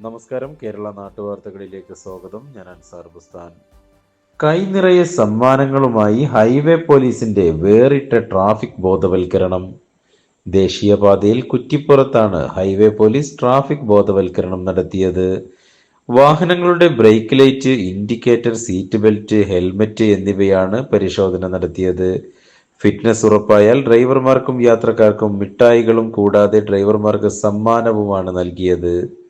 നമസ്കാരം. കേരള നാട്ടുവാർത്തകളിലേക്ക് സ്വാഗതം. ഞാൻ അൻസാർ ബുസ്താൻ. കൈനിറയെ സമ്മാനങ്ങളുമായി ഹൈവേ പോലീസിന്റെ വേറിട്ട ട്രാഫിക് ബോധവൽക്കരണം. ദേശീയപാതയിൽ കുറ്റിപ്പുറത്താണ് ഹൈവേ പോലീസ് ട്രാഫിക് ബോധവൽക്കരണം നടത്തിയത്. വാഹനങ്ങളുടെ brake light indicator seat belt helmet എന്നിവയാണ് പരിശോധന നടത്തിയത്. ഫിറ്റ്നസ് ഉറപ്പായാൽ ഡ്രൈവർമാർക്കും യാത്രക്കാർക്കും മിഠായികളും കൂടാതെ ഡ്രൈവർമാർക്ക് സമ്മാനവുമാണ് നൽകിയത്.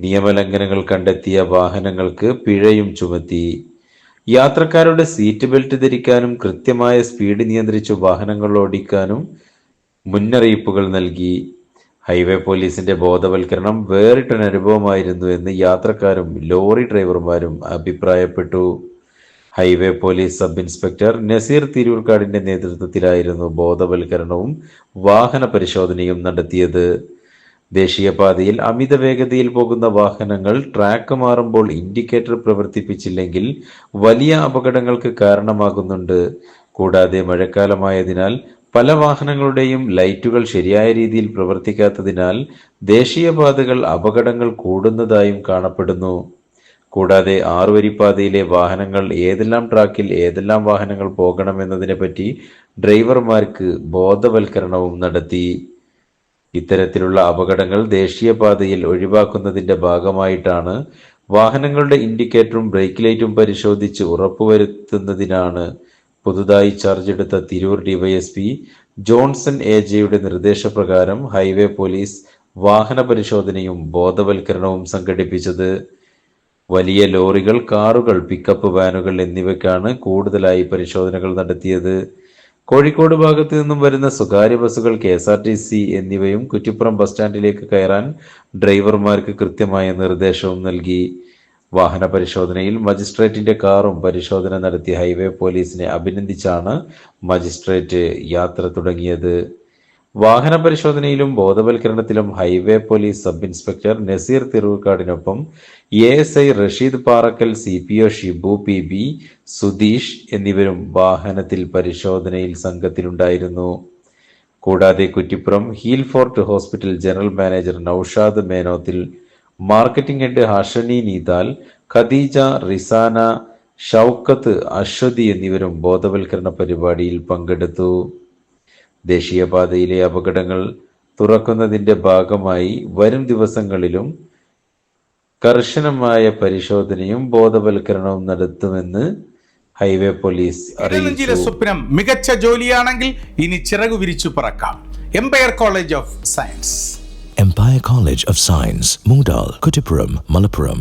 നിയമലംഘനങ്ങൾ കണ്ടെത്തിയ വാഹനങ്ങൾക്ക് പിഴയും ചുമത്തി. യാത്രക്കാരുടെ സീറ്റ് ബെൽറ്റ് ധരിക്കാനും കൃത്യമായ സ്പീഡ് നിയന്ത്രിച്ച് വാഹനങ്ങൾ ഓടിക്കാനും മുന്നറിയിപ്പുകൾ നൽകി. ഹൈവേ പോലീസിന്റെ ബോധവൽക്കരണം വേറിട്ടൊരു അനുഭവമായിരുന്നു എന്ന് യാത്രക്കാരും ലോറി ഡ്രൈവർമാരും അഭിപ്രായപ്പെട്ടു. Highway police sub inspector Naseer തിരൂർക്കാടിന്റെ നേതൃത്വത്തിലായിരുന്നു ബോധവൽക്കരണവും വാഹന പരിശോധനയും നടത്തിയത്. ദേശീയപാതയിൽ അമിത വേഗതയിൽ പോകുന്ന വാഹനങ്ങൾ ട്രാക്ക് മാറുമ്പോൾ ഇൻഡിക്കേറ്റർ പ്രവർത്തിപ്പിച്ചില്ലെങ്കിൽ വലിയ അപകടങ്ങൾക്ക് കാരണമാകുന്നുണ്ട്. കൂടാതെ മഴക്കാലമായതിനാൽ പല വാഹനങ്ങളുടെയും ലൈറ്റുകൾ ശരിയായ രീതിയിൽ പ്രവർത്തിക്കാത്തതിനാൽ ദേശീയപാതകൾ അപകടങ്ങൾ കൂടുന്നതായും കാണപ്പെടുന്നു. കൂടാതെ ആറുവരിപ്പാതയിലെ വാഹനങ്ങൾ ഏതെല്ലാം ട്രാക്കിൽ ഏതെല്ലാം വാഹനങ്ങൾ പോകണമെന്നതിനെപ്പറ്റി ഡ്രൈവർമാർക്ക് ബോധവൽക്കരണവും നടത്തി. ഇത്തരത്തിലുള്ള അപകടങ്ങൾ ദേശീയപാതയിൽ ഒഴിവാക്കുന്നതിന്റെ ഭാഗമായിട്ടാണ് വാഹനങ്ങളുടെ ഇൻഡിക്കേറ്ററും ബ്രേക്ക് ലൈറ്റും പരിശോധിച്ച് ഉറപ്പുവരുത്തുന്നതിനാണ് പുതുതായി ചാർജ് എടുത്ത തിരൂർ ഡിവൈഎസ്പി ജോൺസൺ എ ജെയുടെ നിർദ്ദേശപ്രകാരം ഹൈവേ പോലീസ് വാഹന പരിശോധനയും ബോധവൽക്കരണവും സംഘടിപ്പിച്ചത്. വലിയ ലോറികൾ കാറുകൾ പിക്കപ്പ് വാനുകൾ എന്നിവയ്ക്കാണ് കൂടുതലായി പരിശോധനകൾ നടത്തിയത്. കോഴിക്കോട് ഭാഗത്ത് നിന്നും വരുന്ന സ്വകാര്യ ബസ്സുകൾ K S R T C എന്നിവയും കുറ്റിപ്പുറം ബസ് സ്റ്റാൻഡിലേക്ക് കയറാൻ ഡ്രൈവർമാർക്ക് കൃത്യമായ നിർദ്ദേശവും നൽകി. വാഹന പരിശോധനയിൽ മജിസ്ട്രേറ്റിന്റെ കാറും പരിശോധന നടത്തി ഹൈവേ പോലീസിനെ അഭിനന്ദിച്ചാണ് മജിസ്ട്രേറ്റ് യാത്ര തുടങ്ങിയത്. വാഹന പരിശോധനയിലും ബോധവൽക്കരണത്തിലും highway police sub inspector Naseer തിരുവക്കാടിനൊപ്പം A S I Rasheed Parakkal C P O Shibu P B Sudheesh എന്നിവരും വാഹനത്തിൽ പരിശോധനയിൽ സംഘത്തിലുണ്ടായിരുന്നു. കൂടാതെ Kuttippuram Heal Fort hospital general manager Naushad Menothil marketing head Hashni Neethal Khadeeja Rizana Shoukath Aswathy എന്നിവരും ബോധവൽക്കരണ പരിപാടിയിൽ പങ്കെടുത്തു. ദേശീയപാതയിലെ അപകടങ്ങൾ തുറക്കുന്നതിന്റെ ഭാഗമായി വരും ദിവസങ്ങളിലും കർശനമായ പരിശോധനയും ബോധവൽക്കരണവും നടത്തുമെന്ന് ഹൈവേ പോലീസ് അറിയിച്ചു. സ്വപ്നം മികച്ച ജോലിയാണെങ്കിൽ ഇനി ചിറകു വിരിച്ചു പറക്കാം. Empire College of Science Empire College of Science Moodal Kuttippuram Malappuram.